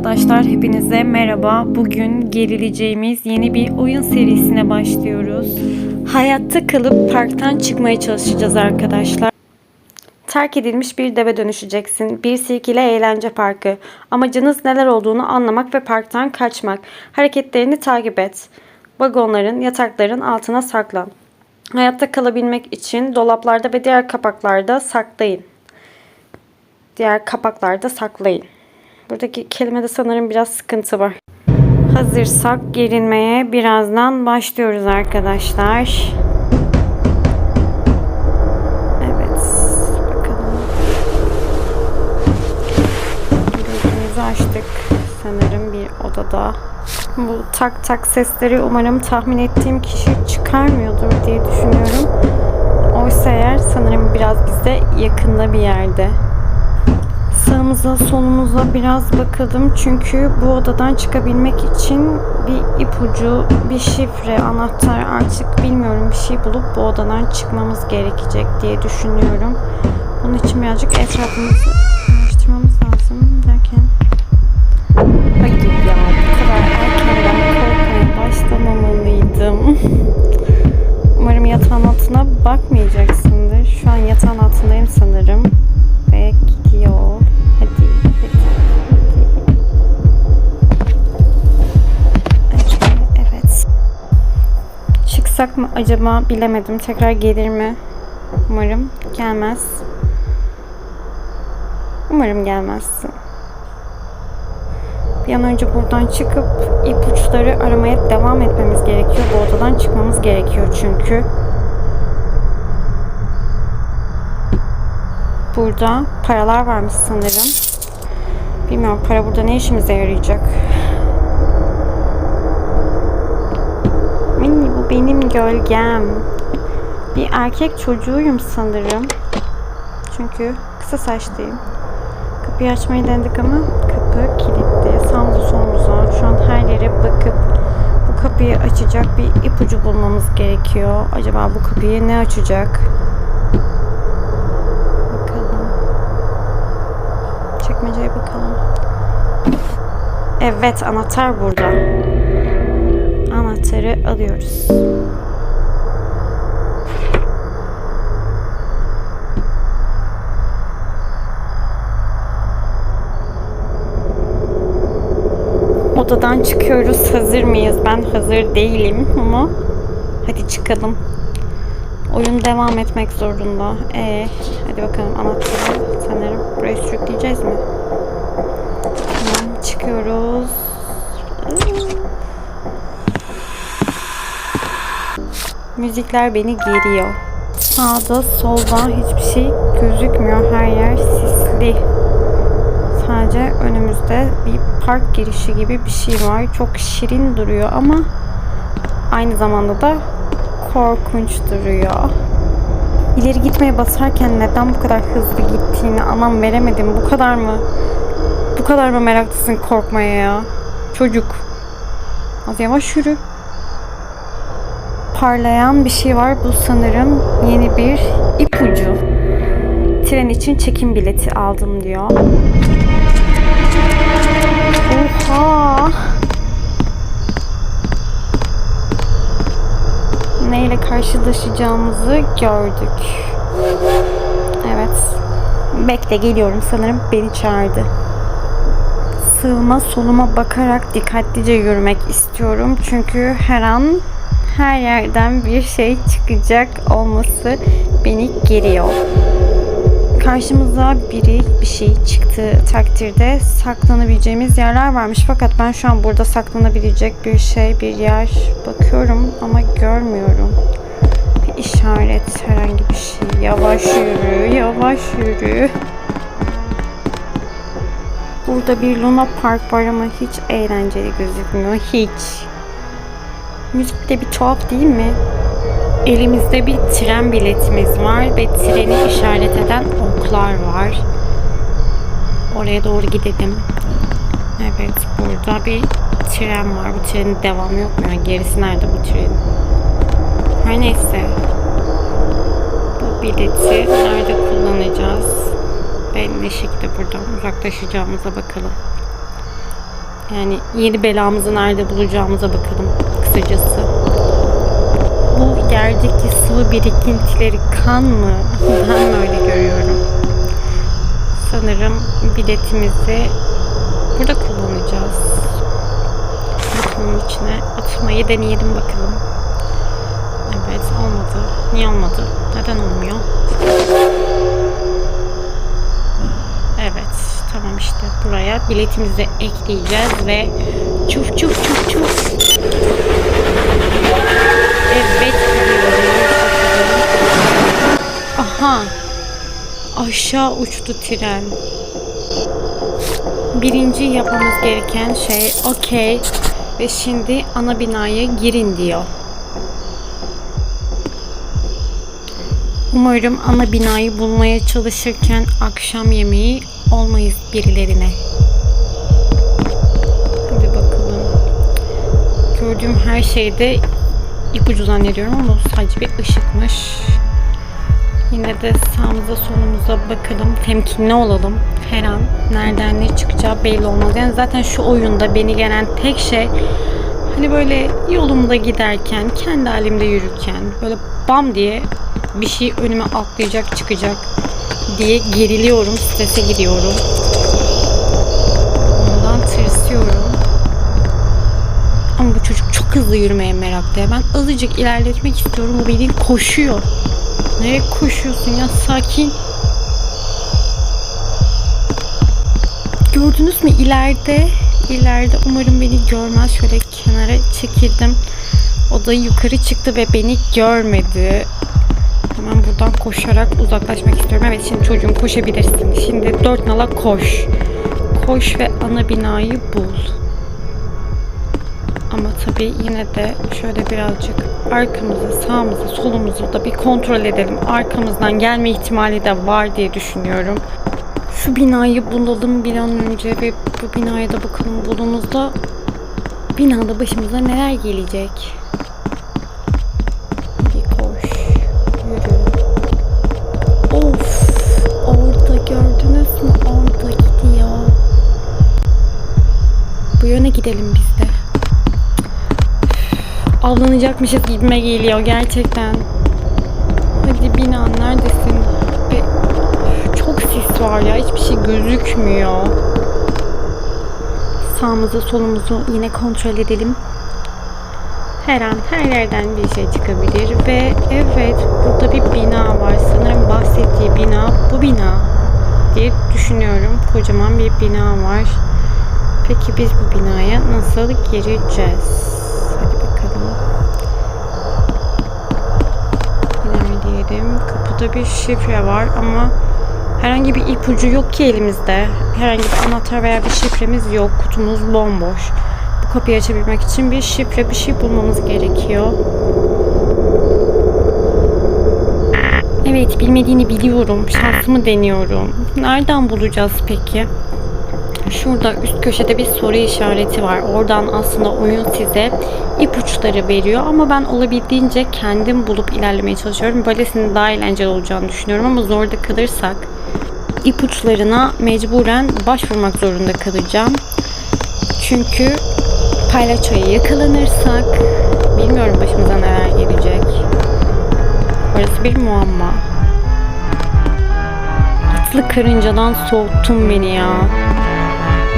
Arkadaşlar hepinize merhaba. Bugün gerileceğimiz yeni bir oyun serisine başlıyoruz. Hayatta kalıp parktan çıkmaya çalışacağız arkadaşlar. Terk edilmiş bir deve dönüşeceksin. Bir silkile eğlence parkı. Amacınız neler olduğunu anlamak ve parktan kaçmak. Hareketlerini takip et. Vagonların, yatakların altına saklan. Hayatta kalabilmek için dolaplarda ve diğer kapaklarda saklayın. Diğer kapaklarda saklayın. Buradaki kelimede sanırım biraz sıkıntı var. Hazırsak gerilmeye birazdan başlıyoruz arkadaşlar. Evet. Bakalım. Gözümüzü açtık. Sanırım bir odada. Bu tak tak sesleri umarım tahmin ettiğim kişi çıkarmıyordur diye düşünüyorum. Oysa eğer sanırım biraz bize yakında bir yerde. Sağımıza solumuza biraz bakalım çünkü bu odadan çıkabilmek için bir ipucu, bir şifre, anahtar artık bilmiyorum bir şey bulup bu odadan çıkmamız gerekecek diye düşünüyorum. Bunun için birazcık etrafımızı araştırmamız lazım derken Hayır ya bu kadar erkenden korkmaya başlamamalıydım. Umarım yatağın altına bakmayacaksındır. Şu an yatağın altındayım sanırım. Çıksak mı acaba bilemedim. Tekrar gelir mi? Umarım gelmez. Umarım gelmezsin. Bir an önce buradan çıkıp ipuçları aramaya devam etmemiz gerekiyor. Bu odadan çıkmamız gerekiyor çünkü. Burada paralar varmış sanırım. Bilmiyorum para burada ne işimize yarayacak. Minni bu benim gölgem. Bir erkek çocuğuyum sanırım. Çünkü kısa saçlıyım. Kapıyı açmayı denedik ama kapı kilitli. Sağımıza solumuza şu an her yere bakıp bu kapıyı açacak bir ipucu bulmamız gerekiyor. Acaba bu kapıyı ne açacak? Bakalım. Çekmeceye bakalım. Evet anahtar burada. Anahtarı alıyoruz. Odadan çıkıyoruz. Hazır mıyız? Ben hazır değilim ama hadi çıkalım. Oyun devam etmek zorunda. Ee, hadi bakalım anahtarı sanırım buraya sürükleyeceğiz mi? Tamam çıkıyoruz. Müzikler beni geriyor. Sağda solda hiçbir şey gözükmüyor. Her yer sisli. Sadece önümüzde bir park girişi gibi bir şey var. Çok şirin duruyor ama aynı zamanda da korkunç duruyor. İleri gitmeye basarken neden bu kadar hızlı gittiğini anlam veremedim. Bu kadar mı? Bu kadar mı meraklısın korkmaya ya? Çocuk. Az yavaş yürü. Parlayan bir şey var. Bu sanırım yeni bir ipucu. Tren için çekim bileti aldım diyor. Oha! Neyle karşılaşacağımızı gördük. Evet. Bekle geliyorum sanırım beni çağırdı. Sığıma soluma bakarak dikkatlice yürümek istiyorum. Çünkü her an her yerden bir şey çıkacak olması beni geriyor karşımıza biri bir şey çıktığı takdirde saklanabileceğimiz yerler varmış. Fakat ben şu an burada saklanabilecek bir şey, bir yer bakıyorum ama görmüyorum. Bir işaret, herhangi bir şey. Yavaş yürü, yavaş yürü. Burada bir Luna Park var ama hiç eğlenceli gözükmüyor. Hiç. Müzik de bir tuhaf değil mi? Elimizde bir tren biletimiz var ve treni işaret eden oklar var. Oraya doğru gidelim. Evet burada bir tren var. Bu trenin devamı yok mu? Yani gerisi nerede bu trenin? Her neyse. Bu bileti nerede kullanacağız? Ve ne şekilde buradan uzaklaşacağımıza bakalım. Yani yeni belamızı nerede bulacağımıza bakalım kısacası. Bu yerdeki sıvı birikintileri kan mı? Ben öyle görüyorum? Sanırım biletimizi burada kullanacağız. Bakalım içine atmayı deneyelim bakalım. Evet olmadı. Niye olmadı? Neden olmuyor? Evet tamam işte buraya biletimizi ekleyeceğiz ve çuf çuf çuf çuf. Evet gidiyoruz. Aha aşağı uçtu tren. Birinci yapmamız gereken şey okey ve şimdi ana binaya girin diyor. Umarım ana binayı bulmaya çalışırken akşam yemeği olmayız birilerine. Gördüğüm her şeyde ipucu zannediyorum ama sadece bir ışıkmış. Yine de sağımıza solumuza bakalım. Temkinli olalım. Her an nereden ne çıkacağı belli olmaz. Yani zaten şu oyunda beni gelen tek şey hani böyle yolumda giderken, kendi halimde yürürken böyle bam diye bir şey önüme atlayacak çıkacak diye geriliyorum, strese giriyorum. Ondan tırsıyorum. Ama bu çocuk çok hızlı yürümeye meraklı. Ben azıcık ilerletmek istiyorum. Bu bildiğin koşuyor. Nereye koşuyorsun ya? Sakin. Gördünüz mü ileride? İleride umarım beni görmez. Şöyle kenara çekildim. O da yukarı çıktı ve beni görmedi. Hemen buradan koşarak uzaklaşmak istiyorum. Evet şimdi çocuğum koşabilirsin. Şimdi dört nala koş. Koş ve ana binayı bul. Ama tabii yine de şöyle birazcık arkamızı, sağımızı, solumuzu da bir kontrol edelim. Arkamızdan gelme ihtimali de var diye düşünüyorum. Şu binayı bulalım bir an önce ve bu binaya da bakalım bulduğumuzda binada başımıza neler gelecek. Hadi koş, yürü. Of, orada gördünüz mü? Orada gidiyor. Bu yöne gidelim biz de avlanacakmışız gibime geliyor gerçekten. Hadi bina neredesin? Ve çok sis var ya hiçbir şey gözükmüyor. Sağımızı solumuzu yine kontrol edelim. Her an her yerden bir şey çıkabilir ve evet burada bir bina var. Sanırım bahsettiği bina bu bina diye düşünüyorum. Kocaman bir bina var. Peki biz bu binaya nasıl gireceğiz? İlerleyelim. Kapıda bir şifre var ama herhangi bir ipucu yok ki elimizde. Herhangi bir anahtar veya bir şifremiz yok. Kutumuz bomboş. Bu kapıyı açabilmek için bir şifre bir şey bulmamız gerekiyor. Evet bilmediğini biliyorum. Şansımı deniyorum. Nereden bulacağız peki? Şurada üst köşede bir soru işareti var. Oradan aslında oyun size ipuçları veriyor ama ben olabildiğince kendim bulup ilerlemeye çalışıyorum. Böylesinin daha eğlenceli olacağını düşünüyorum ama zorda kalırsak ipuçlarına mecburen başvurmak zorunda kalacağım. Çünkü paylaçoya yakalanırsak bilmiyorum başımıza neler gelecek. Orası bir muamma. Atlı karıncadan soğuttun beni ya.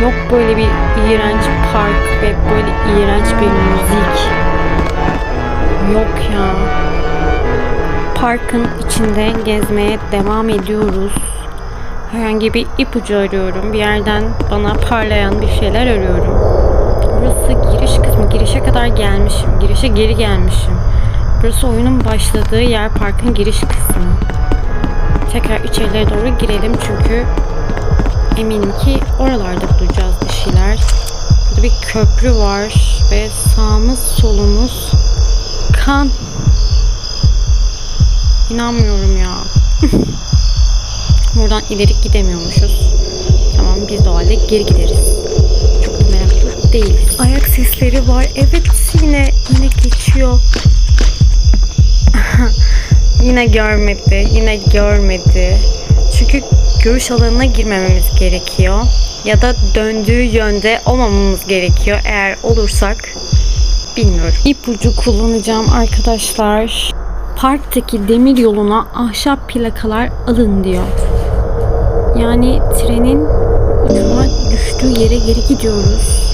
Yok böyle bir iğrenç park ve böyle iğrenç bir müzik. Yok ya. Parkın içinde gezmeye devam ediyoruz. Herhangi bir ipucu arıyorum. Bir yerden bana parlayan bir şeyler arıyorum. Burası giriş kısmı. Girişe kadar gelmişim. Girişe geri gelmişim. Burası oyunun başladığı yer parkın giriş kısmı. Tekrar içerilere doğru girelim çünkü eminim ki oralarda bulacağız bir şeyler. Burada bir köprü var ve sağımız solumuz kan. İnanmıyorum ya. Buradan ileri gidemiyormuşuz. Tamam biz de o halde geri gideriz. Çok meraklı değiliz. Ayak sesleri var. Evet yine yine geçiyor. yine görmedi. Yine görmedi. Çünkü görüş alanına girmememiz gerekiyor. Ya da döndüğü yönde olmamamız gerekiyor. Eğer olursak bilmiyorum. İpucu kullanacağım arkadaşlar. Parktaki demir yoluna ahşap plakalar alın diyor. Yani trenin ucuna düştüğü yere geri gidiyoruz.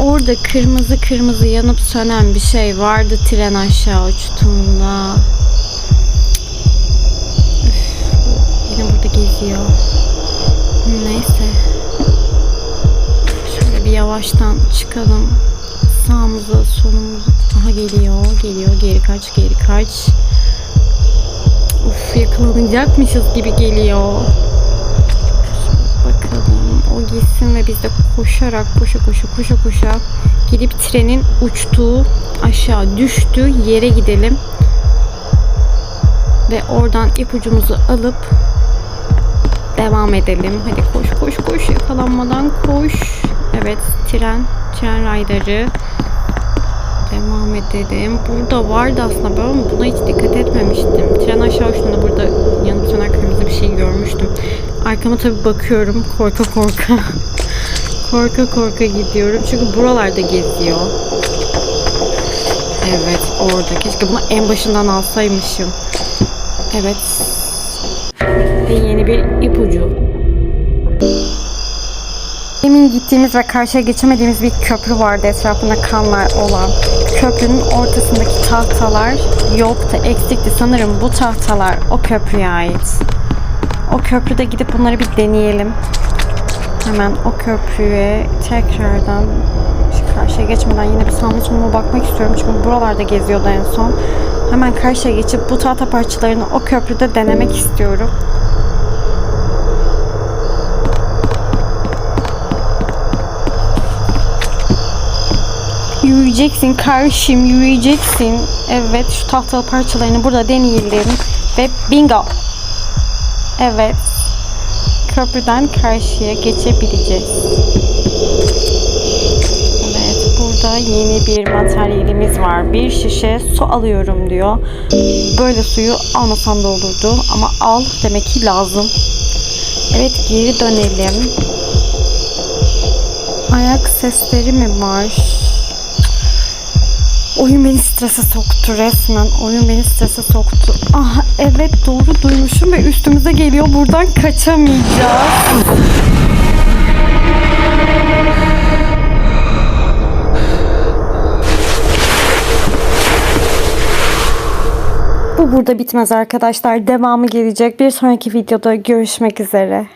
Orada kırmızı kırmızı yanıp sönen bir şey vardı tren aşağı uçtuğunda. Geziyor. Neyse. Şöyle bir yavaştan çıkalım. Sağımıza solumuza. Aha geliyor geliyor geri kaç geri kaç. Uf yakalanacakmışız gibi geliyor. Bakalım o gitsin ve biz de koşarak koşa koşa koşa koşa gidip trenin uçtuğu aşağı düştüğü yere gidelim. Ve oradan ipucumuzu alıp devam edelim. Hadi koş koş koş yakalanmadan koş. Evet tren tren rayları devam edelim. Burada vardı aslında ben ama buna hiç dikkat etmemiştim. Tren aşağı uçtuğunda burada yanıp sönen kırmızı bir şey görmüştüm. Arkama tabii bakıyorum korka korka. korka korka gidiyorum. Çünkü buralarda geziyor. Evet orada. Keşke bunu en başından alsaymışım. Evet. Yeni bir ipucu. Demin gittiğimiz ve karşıya geçemediğimiz bir köprü vardı etrafında kanlar olan. Köprünün ortasındaki tahtalar yoktu, eksikti. Sanırım bu tahtalar o köprüye ait. O köprüde gidip bunları bir deneyelim. Hemen o köprüye tekrardan karşıya geçmeden yine bir soluma bakmak istiyorum. Çünkü buralarda geziyordu en son. Hemen karşıya geçip bu tahta parçalarını o köprüde denemek istiyorum. Yürüyeceksin karşım yürüyeceksin. Evet şu tahtalı parçalarını burada deneyelim. Ve bingo. Evet. Köprüden karşıya geçebileceğiz. Evet burada yeni bir materyalimiz var. Bir şişe su alıyorum diyor. Böyle suyu almasam da olurdu. Ama al demek ki lazım. Evet geri dönelim. Ayak sesleri mi var? Oyun beni strese soktu resmen. Oyun beni strese soktu. Ah evet doğru duymuşum ve üstümüze geliyor. Buradan kaçamayacağız. Bu burada bitmez arkadaşlar. Devamı gelecek. Bir sonraki videoda görüşmek üzere.